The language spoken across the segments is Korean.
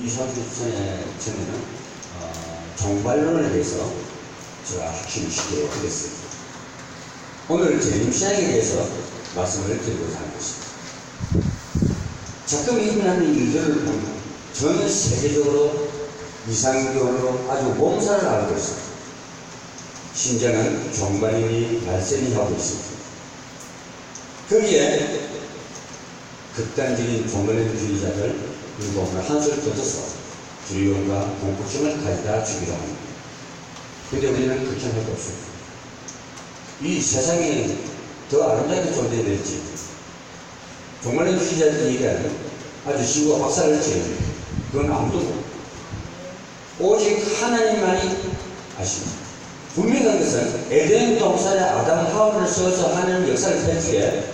이 선수전에 전에는 어, 종발론에 대해서 제가 확신시켜 드렸습니다. 오늘 재림시장에 대해서 말씀을 드리고자 하는 것입니다. 가끔 일어나는 일들을 보면 전 세계적으로 이상적으로 아주 몸살을 앓고 있습니다. 심지어는 종말이 발생이 하고 있습니다. 거기에 극단적인 종말주의자들 일본을 한술 뜯어서 두려움과 공포심을 가져다 주기로 합니다. 근데 우리는 그렇게 할수 없습니다. 이 세상이 더 아름답게 존재될지 종말주의자들이 얘기하는 아주 쉬고 박살을 치는 그건 아무도 모릅니다. 오직 하나님만이 아십니다. 분명한 것은 에덴 동산에 아담 하와를 써서 하는 역사를 펼치게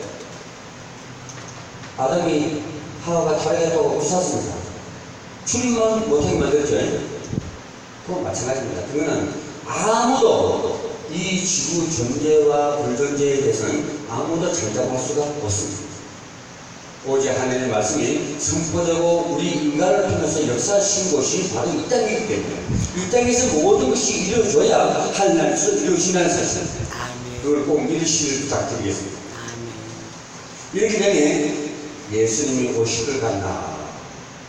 아담이 하와가 타락했다고 부쌌습니다. 출입만 못하게 만들었죠. 그건 마찬가지입니다. 그거는 아무도 이 지구 존재와 불존재에 대해서는 아무도 장담할 수가 없습니다. 오직 하나님의 말씀이 선포되고 우리 인간을 통해서 역사하신 곳이 바로 이 땅이기 때문에 이 땅에서 모든 것이 이루어져야 하나님께서 이루어진다는 사실 그걸 꼭 믿으시길 부탁드리겠습니다. 이렇게 되면 예수님이 오시를 갔나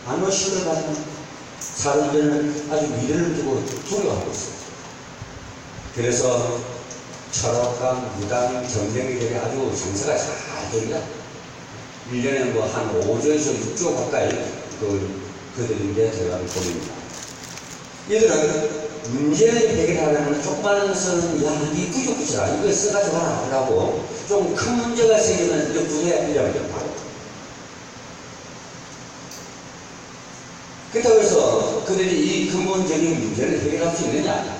안 오시를 갔나 사람들은 아주 미래를 두고 두려워하고 있습니다. 그래서 철학과 무당 전쟁들이 아주 정세가 잘 됩니다. 1년에 뭐 한 5조에서 6조 가까이 그, 그들인데 들어가는 돈입니다. 얘들은 문제를 해결하려면 조그마한 것은 야, 이 구조구조라 이거 써가지고 하라 라고 좀 큰 문제가 생기면 이제 바로. 그렇다고 해서 그들이 이 근본적인 문제를 해결할 수 있느냐?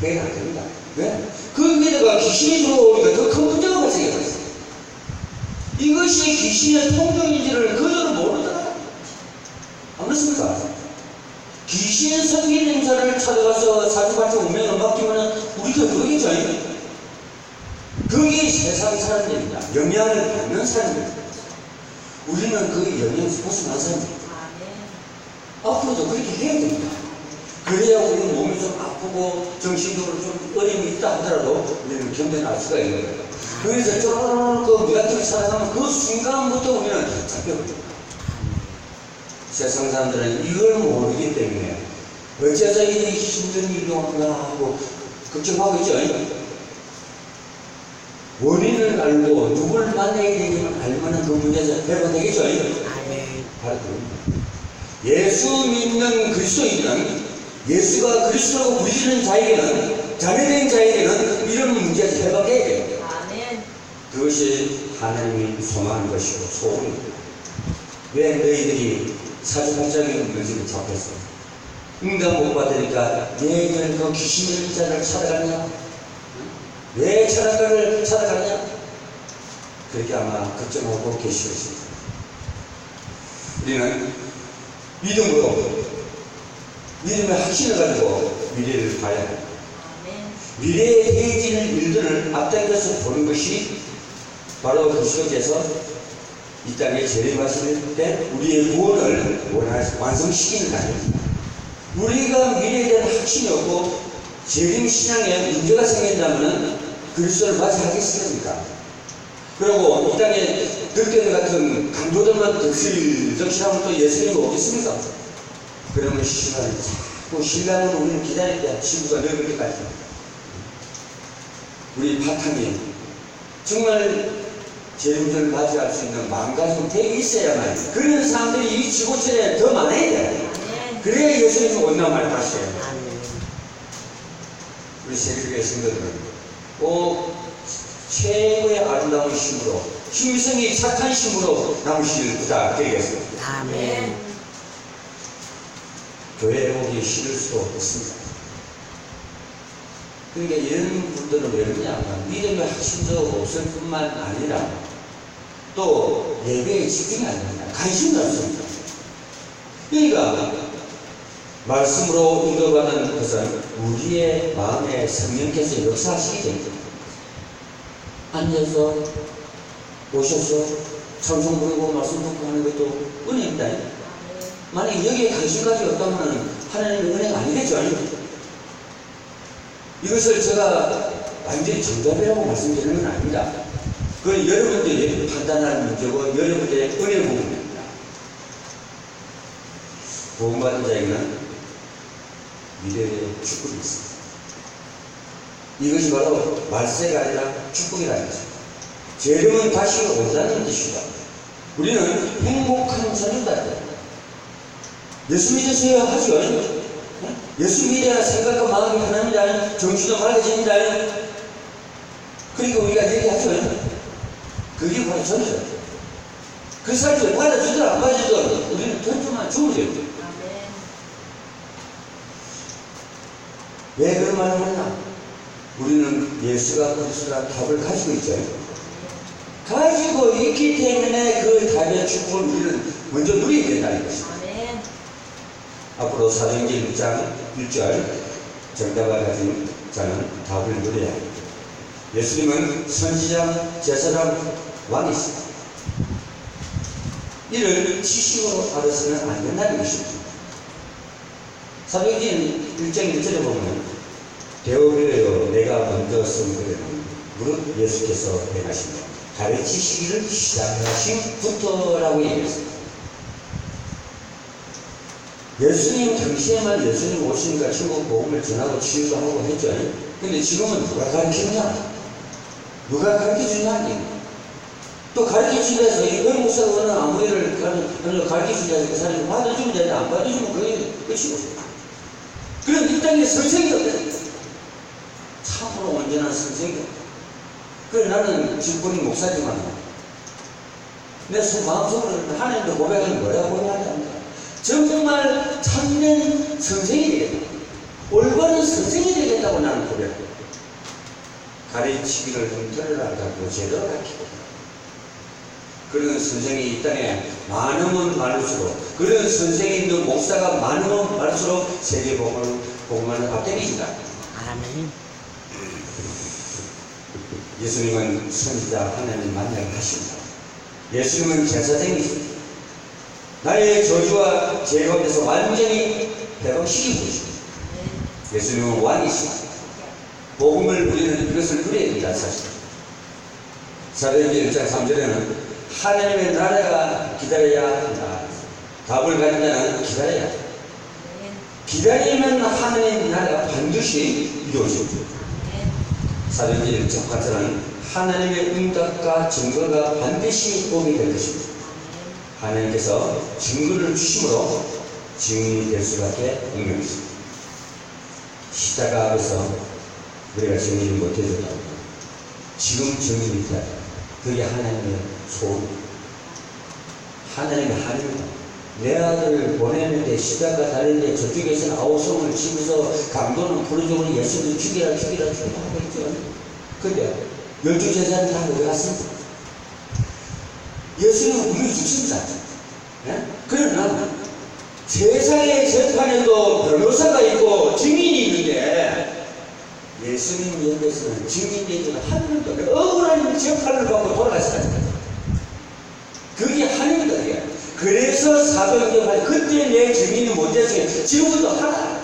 해결 안 됩니다. 왜? 그 위에다가 귀신이 들어오니까 더 큰 문제가 발생해버렸어요. 이것이 귀신의 통정인지를 그들은 모르더라. 안 그렇습니까? 귀신 성인 행사를 찾아가서 사주받지 오면 맡기면 우리가 그러겠죠. 그게 세상 사람들입니다. 영향을 받는 사람입니다. 우리는 그 영향에서 벗어난 사람입니다. 앞으로도 그렇게 해야 됩니다. 그래야 우리는 몸이 좀 아프고 정신적으로 좀 어려움이 있다 하더라도 우리는 견뎌낼 수가 있는 거예요. 그래서 쪼르르 무작정 살아가면 그 순간부터 우리는 잡혀버립니다. 세상 사람들은 이걸 모르기 때문에 어째서 이 힘든 일이 오는가 하고 걱정하고 있죠. 원인을 알고 누굴 만나야 되냐면 알면 그 문제에서 해결되겠죠. 바로 그겁니다. 예수 믿는 그리스도인은 예수가 그리스도라고 부르시는 자에게는 자녀된 자에게는 이런 문제에서 해결해야 돼요. 그것이 하나님이 소망하는 것이고 소원입니다. 왜 너희들이 사주팔자의 문제를 잡혔어? 응답 못 받으니까 너희들 그 귀신 들린 자를 찾아가냐? 왜 찾아가를 찾아가냐? 그렇게 아마 걱정하고 계시겠습니다. 우리는 믿음으로 믿음의 확신을 가지고 미래를 봐야 합니다. 미래에 해지는 일들을 앞당겨서 보는 것이 바로 그리스도께서 이 땅에 재림하실 때 우리의 구원을 완성시키는 날입니다. 우리가 미래에 대한 확신이 없고 재림 신앙에 문제가 생긴다면 그리스도를 맞이 하겠습니까? 그리고 이 땅에 득견 같은 강도들만 득실득실하면 또 예수님이 오겠습니까? 그러면 시간이 자꾸 신랑은 우리는 기다릴 때 친구가 늙을 때까지 우리 바탕이 정말 재림을 맞이할 수 있는 마음가짐이 되게 있어야만 그런 사람들이 이 지구촌에 더 많아야 돼. 그래야 예수님이 온단 말을 하셔요. 우리 세계의 성도들은 꼭 최고의 아름다운 힘으로 힘성이 착한 힘으로 남으시길 부탁드리겠습니다. 아멘. 교회에 오기 싫을 수도 없습니다. 그러니까 이런 분들은 왜 그러냐면 믿음의 확신도 없을 뿐만 아니라 또 예배에 집중이 안 됩니다. 관심도 없습니다. 그러니까 말씀으로 인도받는 것은 우리의 마음에 성령께서 역사하시게 됩니다. 앉아서 오셔서 찬송 부르고 말씀 듣고 하는 것도 은혜입니다. 만약 여기에 당신까지 없다면 하나님의 은혜가 아니겠죠? 이것을 제가 완전히 정답이라고 말씀드리는 건 아닙니다. 그건 여러분들이 판단할 문제고 여러분들의 은혜 부분입니다. 보험받은 자에게는 미래의 축복이 있습니다. 이것이 바로 말세가 아니라 축복이라는 것입니다. 재림은 다시 온다는 뜻이다. 우리는 행복한 자녀다. 예수 믿으세요 하죠. 예수 믿어야 생각과 마음이 편합니다. 정신도 밝아집니다. 그리고 우리가 얘기하죠. 그게 바로 전이죠. 그 사람들 받아주든 안 받아주든 우리는 던져만 주면 돼요. 왜 그런 말을 하냐? 우리는 예수가 그리스도라 답을 가지고 있죠. 가지고 있기 때문에 그 답의 축복을 우리는 먼저 누리게 된다는 것입니다. 앞으로 사도행전 1장 1절 정답을 가진 자는 답을 누려야 합니다. 예수님은 선지자, 제사장, 왕이십니다. 이를 지식으로 알아서는 안 된다는 것입니다. 사도행전 1장 1절에 보면 대오리여 내가 먼저 선거에는 무릇 예수께서 행하십니다. 가르치시기를 시작하신부터라고 얘기했습니다. 예수님 당시에만 예수님 오시니까 천국 복음을 전하고 치유도 하고 했죠. 근데 지금은 누가 가르치느냐? 누가 가르쳐 주냐? 또 가르쳐 주면서 이걸 목사는 아무 일을 가르쳐 주자 그 사람이 받아주면 되는데 안 받아주면 그게 끝이고. 그럼 이 땅에 선생이 없다. 참으로 온전한 선생이 없다. 그래 나는 직분이 목사지만 내 마음속으로 하나님도 고백하는 뭐라고 고백하지. 정말 참된 선생이 되겠다. 올바른 선생이 되겠다고 나는 고백합니다. 가르치기를 흠터를 알고 제대로 가르치고 그런 선생이 이 땅에 많으면 많을수록 그런 선생이 있는 목사가 많으면 많을수록 세계 복음을 앞대기이다. 아멘. 예수님은 선지자 하나님 만나게 하십니다. 예수님은 제사장이십니다. 나의 저주와 죄 가운데서 완전히 해방시키고 있습니다. 예수님은 왕이십니다. 복음을 우리는 이것을 누려야 된다 사실. 사도행전 1장 3절에는 하나님의 나라가 기다려야 한다. 답을 가진 자는 기다려야 한다. 기다리면 하나님의 나라가 반드시 이루어집니다. 1장 8절은 하나님의 응답과 증거가 반드시 오게 될 것입니다. 하나님께서 증거를 주심으로 증인이 될 수밖에 없는 것입니다. 십자가 앞에서 우리가 증인을 못해줬다. 지금 증인이 있다. 그게 하나님의 소원. 하나님의 하늘입니다. 내 아들을 보내는데 십자가 달리는데 저쪽에서는 아우성을 치면서 감도는 부르짖는 예수를 죽이라 죽이라 죽이라 하고 있죠. 근데 열두 제자는 다 어디 갔습니까? 예수는 우리를 죽습니다. 예? 그러나 세상의 재판에도 변호사가 있고 증인이 있는데 예수님 옆에서는 증인 되지는 한 명도 억울한 재판을 받고 돌아가시다니까. 그게. 그래서 사도행전 그때 내 증인은 못 됐으면 지금도 하나.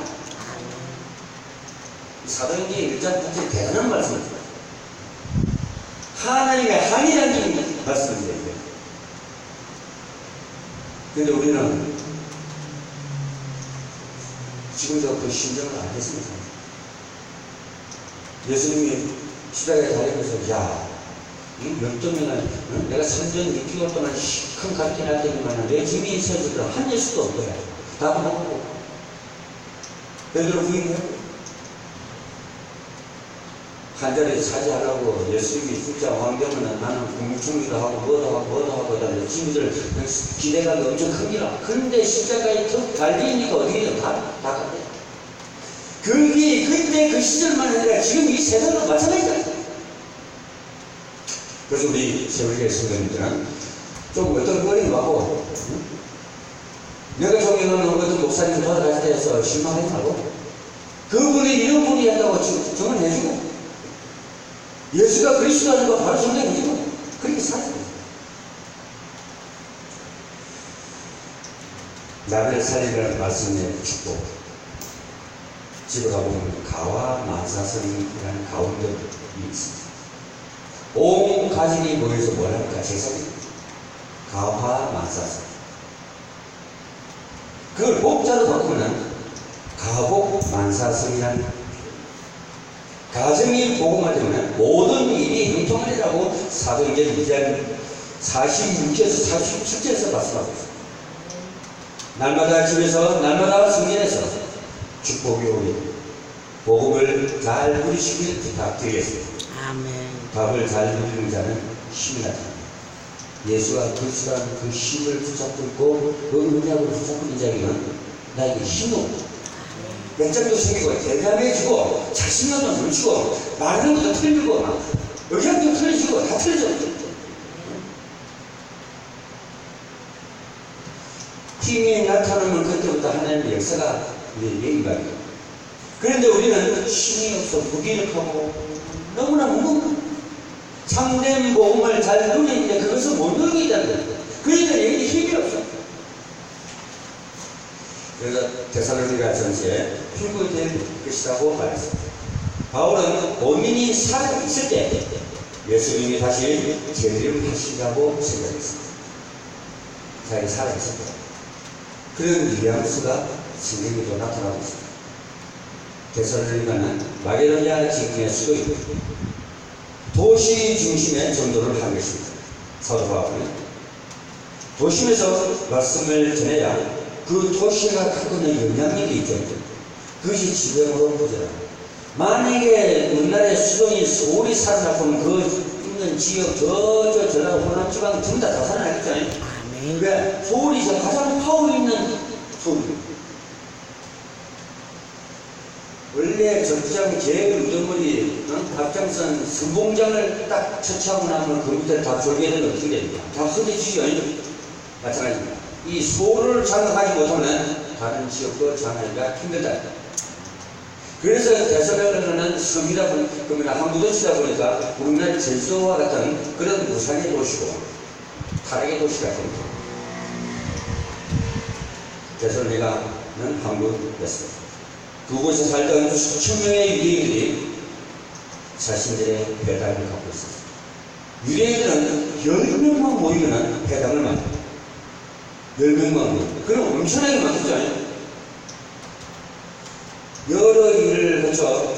사도행전 1장 8절 대단한 말씀입니다. 하나님의 한이라는 말씀입니다. 근데 우리는 지금도 그 심정을 안 했습니다. 예수님이 십자가에 달리면서 야, 이 열두명을 내가 3년 6개월 동안 큰 가르쳐 할 때만 내 집이 있어서 한 예수도 없더라. 답은 없고. 베드로 부인하고 한 자리에 차지하려고 예수님이 진짜 왕되면 나는 국무총리도 하고 뭐도 하고 뭐도 하고 다니 친구들 기대감이 엄청 큽니다. 그런데 십자가에 턱 달리니까 어디에 다, 다 갔대. 그게 그때 그 시절만 아니라 지금 이 세상도 마찬가지다. 그래서 우리 세월계 성도님들은 좀 어떤 거리가 하고 내가 존경하는 어떤 목사님 돌아가실 때에서 실망하지 말고 그분이 이런 분이 한다고 정언해주고 예수가 그리스도라는 거 바로 정리해주고 그렇게 살아야 나를 살리라는 말씀의 축복. 집에 가보면 가와 만사성이라는 가운데 있습니다. 온 가족이 모여서 뭘 합니까? 제사입니다. 가화 만사성. 그걸 복자로 바꾸면 가복 만사성이라는 가정이 복음화 되면 모든 일이 형통하리라고 사도행전 2장 46절에서 47절에서 말씀하고 있습니다. 날마다 집에서 날마다 성전에서 축복이 오니 복음을 잘 누리시길 부탁드리겠습니다. 밥을 잘 누리는 자는 힘이 나다. 예수가 그리스도라는 그 힘을 붙잡고 그 은약을 붙잡고 있는 자에게는 나에게 힘이 없다. 맥장도 생기고 대담해지고 자신감도 넘치고 말하는 것도 틀리고 막 의향도 틀려지고 다 틀려져. 힘이 나타나면 그때부터 하나님의 역사가 우리에게 임합니다. 그런데 우리는 힘이 없어 무기력하고 너무나 무겁고 참된 복음을 잘 누리는데 그것을 못 누리고 있다는 거예요. 그들에게 힘이 없어. 그래서 대사로니가 필요가 될 것이라고 말했습니다. 바울은 고민이 살아있을 때 예수님이 다시 재림을 하시라고 생각했습니다. 자기 살아있을 때. 그런 뉘앙스가 성경에도 나타나고 있습니다. 데살로니가는 마게도냐 지금의 수도이고 도시 중심의 전도를 한 것입니다. 사도 바울은 도심에서 말씀을 전해야 그 도시가 갖고 있는 영향력이 있죠. 그것이 지병으로 보더라. 만약에 우리나라의 수도인 서울이 살아나면 그 있는 지역 저저 전라도 호남 지방 전부 다, 다 살아나겠잖아요. 왜? 서울이 저 가장 파워 있는 서울입니다. 원래 전투장 제일 우두머리 어? 앞장선 선봉장을 딱 처치하고 나면 그 밑에 다 졸개는 어떻게 됩니까? 다 흔들리죠. 마찬가지입니다. 이 서울을 장악하지 못하면 다른 지역도 장악하기가 힘들다. 그래서 대서변에는 섬이다 보니, 그러면 항구도시다 보니까 우리나라 제주도와 같은 그런 무상의 도시고 타락의 도시가 됩니다. 대설리가는 한국이었습니다. 그곳에 살던 수천 명의 유대인들이 자신들의 배당을 갖고 있었습니다. 유대인들은 10명만 모이면 배당을 만듭니다. 10명만 모이면. 그럼 엄청나게 많겠죠? 여러 일을 거쳐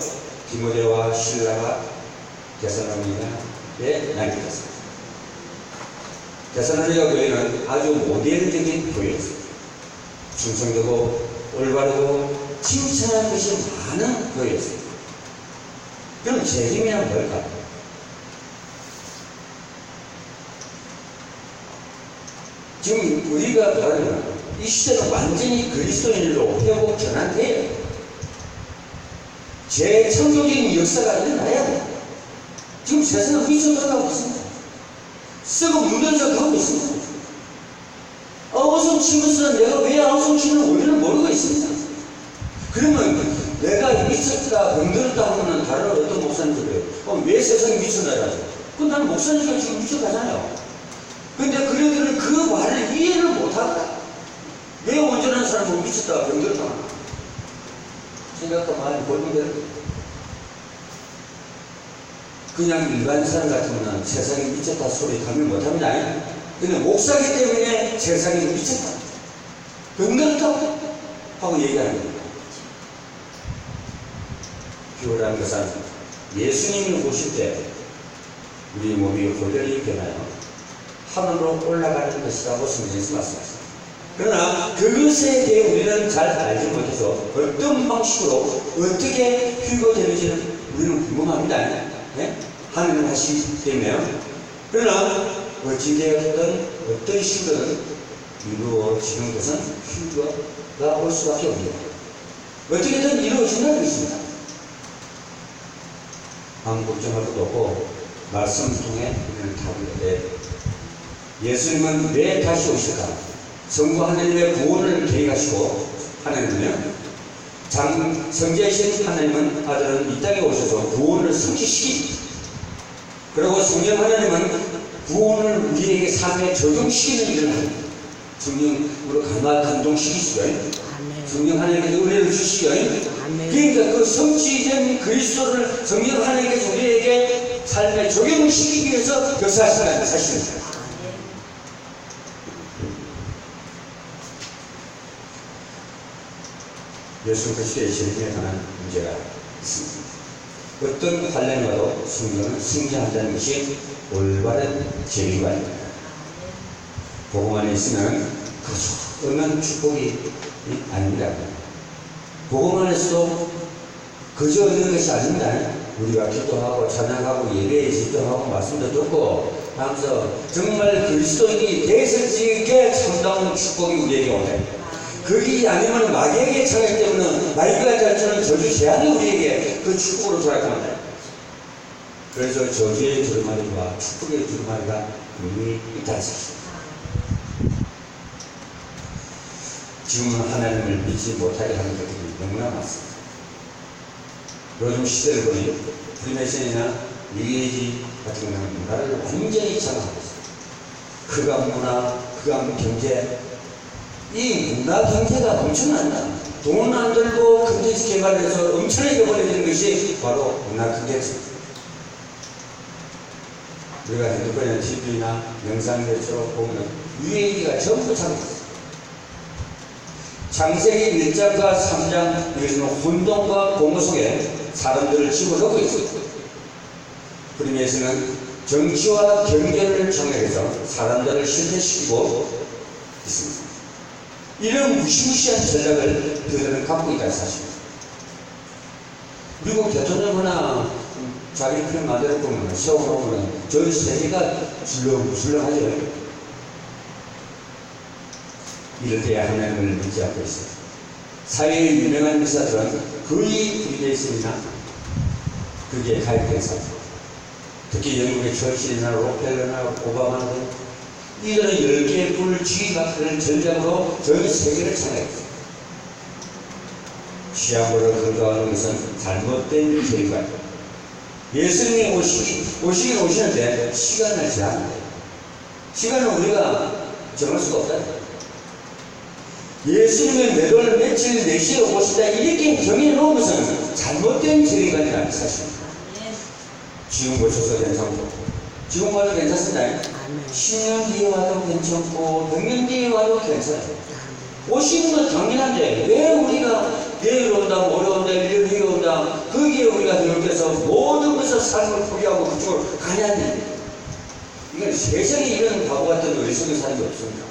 디모데와 신라가 데살로니가에 남겼습니다. 데살로니가 교회는 아주 모델적인 교회였습니다. 충성되고 올바르고 칭찬할 것이 많은 교회였습니다. 그럼 재림이란 뭘까? 지금 우리가 말하는 이 시대는 완전히 그리스도인으로 회복 전환돼요. 재창조적인 역사가 일어나야 돼. 지금 세상은 휘청거리고 있습니다. 묻어져 가고 있습니다. 어성 치면서 내가 왜 어성 치는 원리를 모르고 있습니다. 그러면 내가 미쳤다, 병들었다 하면 다른 어떤 목사님들 그래요. 그럼 왜 세상이 미쳤나요? 그럼 나는 목사님과 지금 미쳐가잖아요. 근데 그들은 그 말을 이해를 못하더라. 왜 온전한 사람은 미쳤다, 병들었다. 생각도 많이 볼문대로 그냥 일반 사람 같으면 세상에 미쳤다 소리 가면 못합니다. 근데 목사기 때문에 세상에 미쳤다. 병들었다 하고 얘기하는 겁니 다. 교라는 것은 예수님을 보실 때 우리 몸이 혼혈이 변하여 하늘로 올라가는 것이라고 성경에서 말씀하셨습니다. 그러나 그것에 대해 우리는 잘 알지 못해서 어떤 방식으로 어떻게 휴거되는지는 우리는 궁금합니다. 네? 하늘을 하시기 때문에요. 그러나 어찌되었든 어떤 식으로든 이루어지는 것은 휴거가 올 수밖에 없습니다. 어떻게든 이루어진다는 것입니다. 아무 걱정할 것도 없고 말씀 통해 우리는 답을 예수님은 왜 다시 오실까? 성부 하나님의 구원을 계획하시고 하나님은요 장 성자이신 하나님은 아들은 이 땅에 오셔서 구원을 성취시키 그리고 성령 하나님은 구원을 우리에게 삶에 적용시키는 일을 합니다. 성령으로 감화 감동시키시고요. 아멘. 성령 하나님께서 은혜를 주시고요. 그러니까 그 성취된 그리스도를 성령 하나님께서 우리에게 삶에 적용을 시키기 위해서 역사하시는 사실입니다. 예수 그리스도의 재림에 관한 문제가 있습니다. 어떤 관련이 와도 성령은 승리한다는 것이 올바른 재림관입니다. 복음 안에 있으면 그 어떤 축복이 아닙니다. 복음 안에서도 그저 얻는 것이 아닙니다. 우리가 기도하고 찬양하고 예배에 집중하고 말씀도 듣고 하면서 정말 그리스도인이 대설지게 참다운 축복이 우리에게 오네. 그게 아니면 마귀에게 차기 때문에 마귀가 잘처럼 저주 제한이 우리에게 그 축복으로 돌아갑니다. 그래서 저주의 두루마리와 축복의 두루마리가 이미 있다는 사실. 지금은 하나님을 믿지 못하게 하는 것들이 너무나 많습니다. 요즘 시대를 보니 프리메이슨이나 뉴에이지 같은 경우는 문화를 완전히 장악하고 있습니다. 극악 문화, 극악 경제, 이 문화 경제가 엄청난다. 돈안 들고 컨텐츠 개발해서 엄청나게 벌어지는 것이 바로 문화 경제입니다. 우리가 핸드폰이나 TV나 영상 매체로 보면 UAE가 전부 장악했어요. 창세기 1장과 3장 여기서는 혼돈과 공허 속에 사람들을 집어넣고 있습니다. 그림에서는 정치와 경제를 정해서 사람들을 실패시키고 있습니다. 이런 무시무시한 전략을 그들은 갖고 있다는 사실입니다. 미국 대통령 하나 자기 그림 만들어 보면 세워놓으면 전 세계가 줄렁줄렁하죠. 때 하나님을 않고 있어요. 사회의 유명한 미사들은 거의 프리데이슨이나 그게 가입된 사람. 특히 영국의 철실이나 로펠러나 오바마 등 이들은 10개의 불 지휘각을 전략으로 전 세계를 장악했어요. 취향으로 근거하는 것은 잘못된 계획입니다. 예수님이 오시, 오시긴 오시는데 시간을 제한해요. 시간은 우리가 정할 수가 없다. 예수님의 매달 며칠 4시에 오신다 이렇게 정해놓은 것은 잘못된 계획이라는 사실입니다. 지금 보셔서 괜찮고 지금 와도 괜찮습니다. 아멘. 10년 뒤에 와도 괜찮고 100년 뒤에 와도 괜찮아요. 오시는 건 당연한데 왜 우리가 내일 온다, 모레 온다, 1년 뒤에 온다 거기에 우리가 기록해서 모든 것을 삶을 포기하고 그쪽으로 가냐니 이건 세상에 이런 바보 같은 속에 사는 게 없습니다.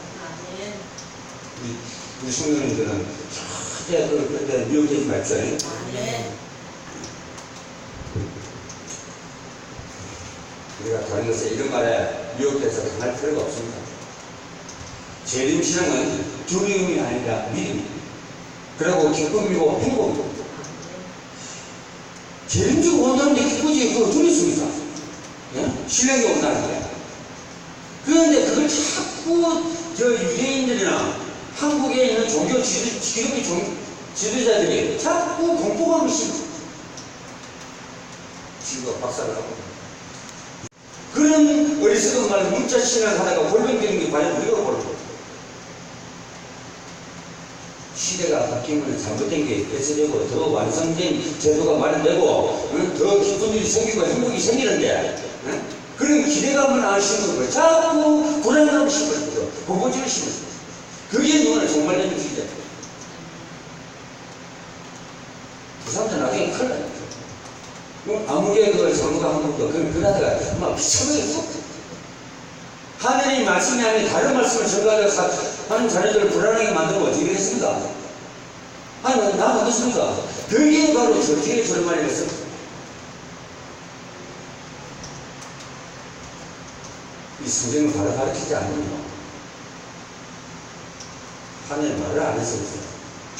우리, 성도님들은 절대 그, 그때 미혹되지 말죠. 우리가 다른 것에 이런 말에 미혹돼서 당할 필요가 없습니다. 재림 신앙은 두려움이 아니라 믿음. 그리고 기쁨이고 행복이고. 재림주고 온다는데 기쁘지, 그거 두렵습니까? 예? 신뢰가 온다는 거야. 그런데 그걸 자꾸 저 유대인들이나 한국에 있는 종교 지도, 기독교 종, 지도자들이 자꾸 공포감을 심어. 박사를 하고. 그런 어리석은 말 문자 신을 하다가 골병되는 게 과연 우리가 모르고 시대가 바뀌면 잘못된 게 뺏어되고 더 완성된 제도가 마련되고 응? 더 기쁜 일이 생기고 행복이 생기는데 응? 그런 기대감을 안 심는 거예요 자꾸 불안감을 심어요 공포증을 심어요 그게 누구나 정말 되는 길이다 그 사람들 나중에 큰일 나요 뭐 아무개 그 잘못한 것도 그 그러다가 막 미쳐버렸어. 하늘이 말씀이 아닌 다른 말씀을 전가해서 하는 자녀들을 불안하게 만들고 어떻게 되겠습니까? 아니 나 어떻습니까? 그게 바로 저주의 절말이었어. 이 성경을 바로 가르치지 않으면 하나님 말을 안 그래요.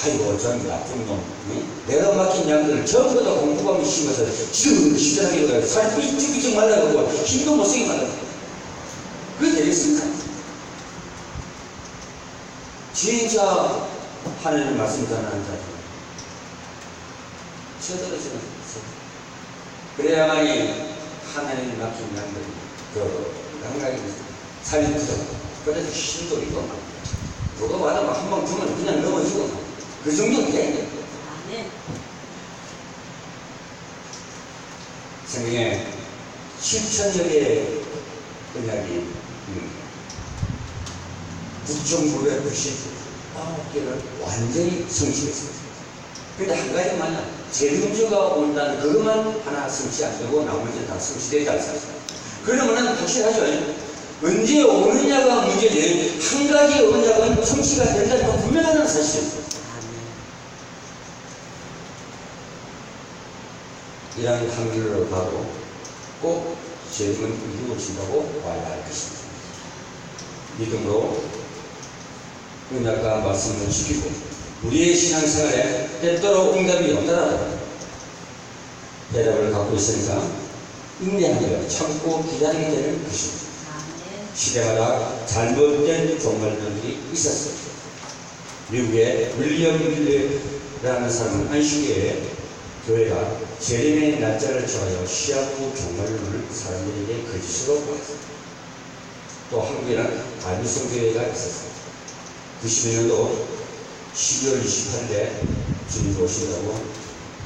아이고 전 나쁜 놈 응? 내가 맡긴 양들을 전부 다 공부감이 지금 시전하게 해가지고 살 삐죽삐죽 말라고 힘도 못 쓰게 말라고 그게 되겠습니까? 진짜 하나님 말씀 전하는 자들 쳐들어지는 거죠 그래야만이 하나님 맡긴 양들이 그 감각이 살림부터 그래서 힘도 있고 그거 받아 막한방 주면 그냥 넘어지고 그 정도는 돼. 아멘. 성경에 7천여 개의 언약이 음, 9,999개를 완전히 성취했습니다. 근데 한 가지만요. 재림주가 온다는 그것만 하나 성취 안 되고 나머지는 다 성취되지 않습니다. 그러면은 확실하죠. 언제 오느냐가 문제지 한 가지 언약은 성취가 된다는 건 분명한 사실입니다. 이러한 한글로 가고 꼭 재림은 이루어진다고 봐야 할 것입니다. 믿음으로 은약과 말씀을 지키고 우리의 신앙생활에 때때로 응답이 없더라도 대답을 갖고 있으니까 인내하며 참고 기다리게 되는 것입니다. 시대마다 잘못된 종말들이 있었습니다. 미국의 윌리엄 밀레라는 사람은 안식일에 교회가 재림의 날짜를 정하여 시한부 종말론을 사람들에게 거짓으로 보였습니다. 또 한국에는 다비성교회가 있었습니다. 90년도 12월 28일에 주님 오신다고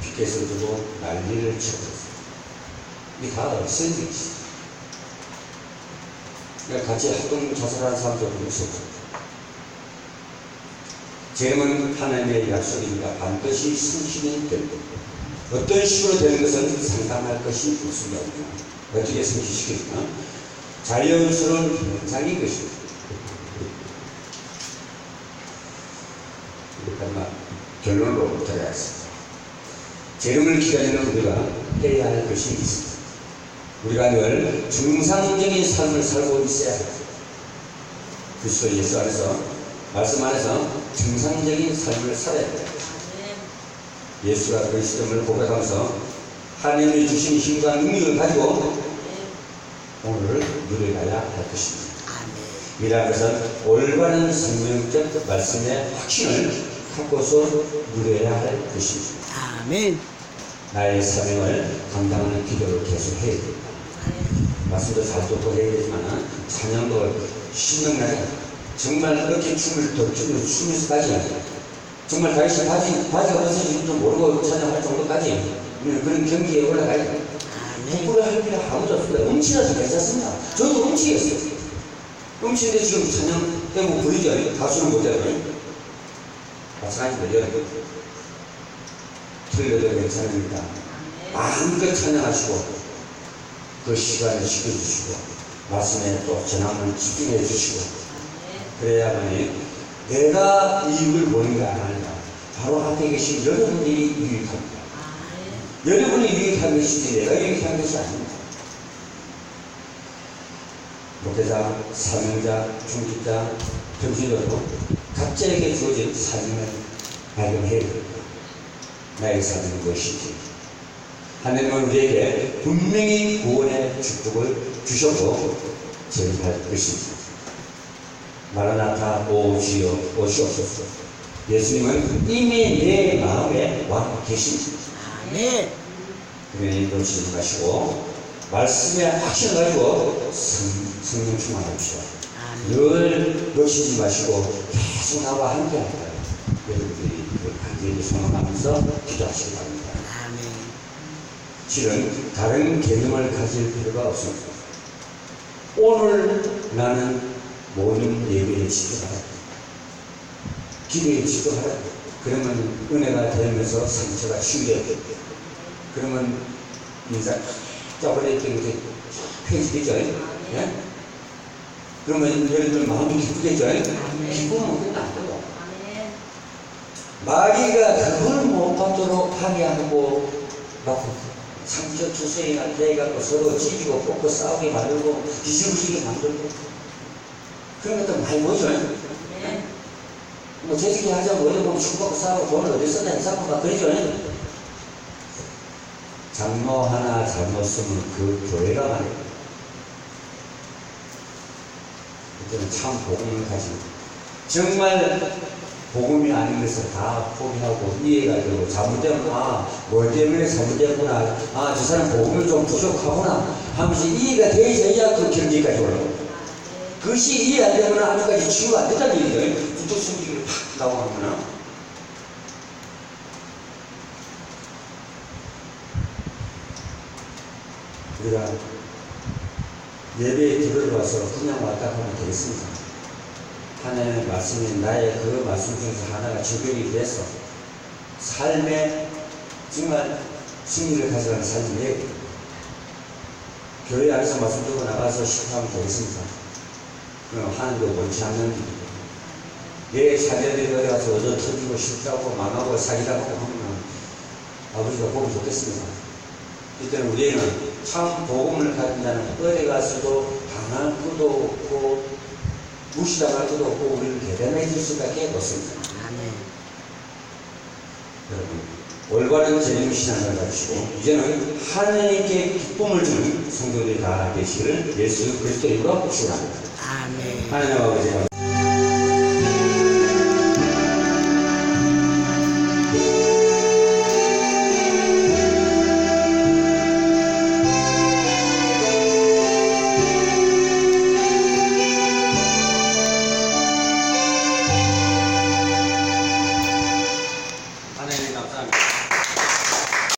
피켓을 두고 난리를 치고 이게 다 없어진 것입니다. 그러니까 같이 합동 자살하는 사람도 있었고 재림은 하나님의 약속입니다. 반드시 성취는 됩니다. 어떤 식으로 되는 것은 상담할 것이 없습니다. 어떻게 성취시키냐? 자연스러운 현상인 것입니다. 그러니까 결론으로 들어가겠습니다. 재림을 기다리는 우리가 해야 할 것이 있습니다. 우리가 늘 정상적인 삶을 살고 있어야 합니다. 그리스도 예수 안에서 말씀 안에서 정상적인 삶을 살아야. 아멘. 예수가 그리스도를 고백하면서 하나님이 주신 힘과 능력을 가지고 오늘을 누려가야 할 것입니다. 이라는 것은 올바른 성경적 말씀의 확신을 갖고서 누려야 할 것입니다. 아멘. 나의 사명을 감당하는 기도를 계속 해야 됩니다. 말씀도 잘 듣고 해야 되지만 찬양도 신명나게 정말 어깨 춤을 더 추- 추면서까지 정말 다시 바지, 바지가 벗어지는 줄 모르고 찬양할 정도까지 그런 경기에 올라가야. 아멘. 부끄러워 할 필요 아무도 없습니다. 음치라도 괜찮습니다. 저도 음치였어요. 음치인데 지금 찬양 때문에 부르죠. 가수는 못해요. 마찬가지로 여러분. 틀려도 괜찮으니까 마음껏 찬양하시고 그 시간을 지켜주시고 말씀에 또 전함을 집중해 주시고 그래야만이 내가 이익을 보는 게 아니라 바로 앞에 계신 여러분들이 유익합니다. 여러분이 유익한 것이지 내가 유익한 것이 아닙니다. 목회자, 사명자, 중직자, 정신으로 각자에게 주어진 사명을 발견해야 됩니다. 나의 사명은 무엇인지. 하나님은 우리에게 분명히 구원의 축복을 주셨고 제공할 것입니다. 마라나타 오시오 오시옵소서. 예수님은 이미 내 마음에 와 계십니다. 아멘. 그러니 놓치지 마시고 말씀의 확신을 가지고 성, 성령 충만합시다. 늘 놓치지 마시고 계속 나와 함께 할 거예요. 여러분들이 그 간절히 소망하면서 기도하시기 바랍니다. 실은 다른 개념을 가질 필요가 없습니다. 오늘 나는 모든 예배에 집중하라. 기도에 집중하라. 그러면 은혜가 되면서 상처가 치유되고 그러면 인사 짜버렸던 게 폐지되죠. 예? 그러면 여러분들 마음이 기쁘겠죠. 기쁘면 끝나고 마귀가 그걸 못 받도록 방해하고 막 상처 투성이가 돼갖고 서로 찢고 뽑고 싸우게 만들고 뒤집어지게 만들고 그런 것도 많이 보죠. 뭐 재직이 하자고 어디 보면 축구받고 싸우고 돈을 어디 썼나 싸고 막 그러죠. 장로 하나 잘못 쓰면 그 교회가 말이에요. 그때는 참 복음을 가지고 정말 복음이 아닌 것을 다 포기하고 이해가 되고 잘못되면 아뭐 때문에 잘못됐구나 아저 사람 복음이 좀 부족하구나 하면서 이해가 되어야 그 경지까지 올라오고 그것이 이해 안 되면 아직까지 치유가 안 됐다는 얘기죠 불도 숨기기를 팍 나고 하구나. 우리가 예배에 들어와서 그냥 왔다 가면 되겠습니다. 하나님의 말씀이 나의 그 말씀 중에서 하나가 적용이 돼서 삶에 정말 승리를 가져가는 삶이 되고 교회 안에서 말씀 듣고 나가서 식사하면 되겠습니다. 그럼 하나님도 원치 않는 내 자녀들이 어디 가서 얻어 터지고 실패하고 망하고 사기당하고 하면 아버지가 보기 좋겠습니다. 이때는 우리는 참 복음을 가진 자는 어디 가서도 당할 것도 없고 무시당할 것도 없고 우리는 대단해질 수밖에 없습니다. 아멘. 여러분 올바른 재림 신앙을 가지시고 이제는 하나님께 기쁨을 주는 성도들이 다 되시기를 예수 그리스도 이름으로 축원합니다. 아멘. 하나님 아버지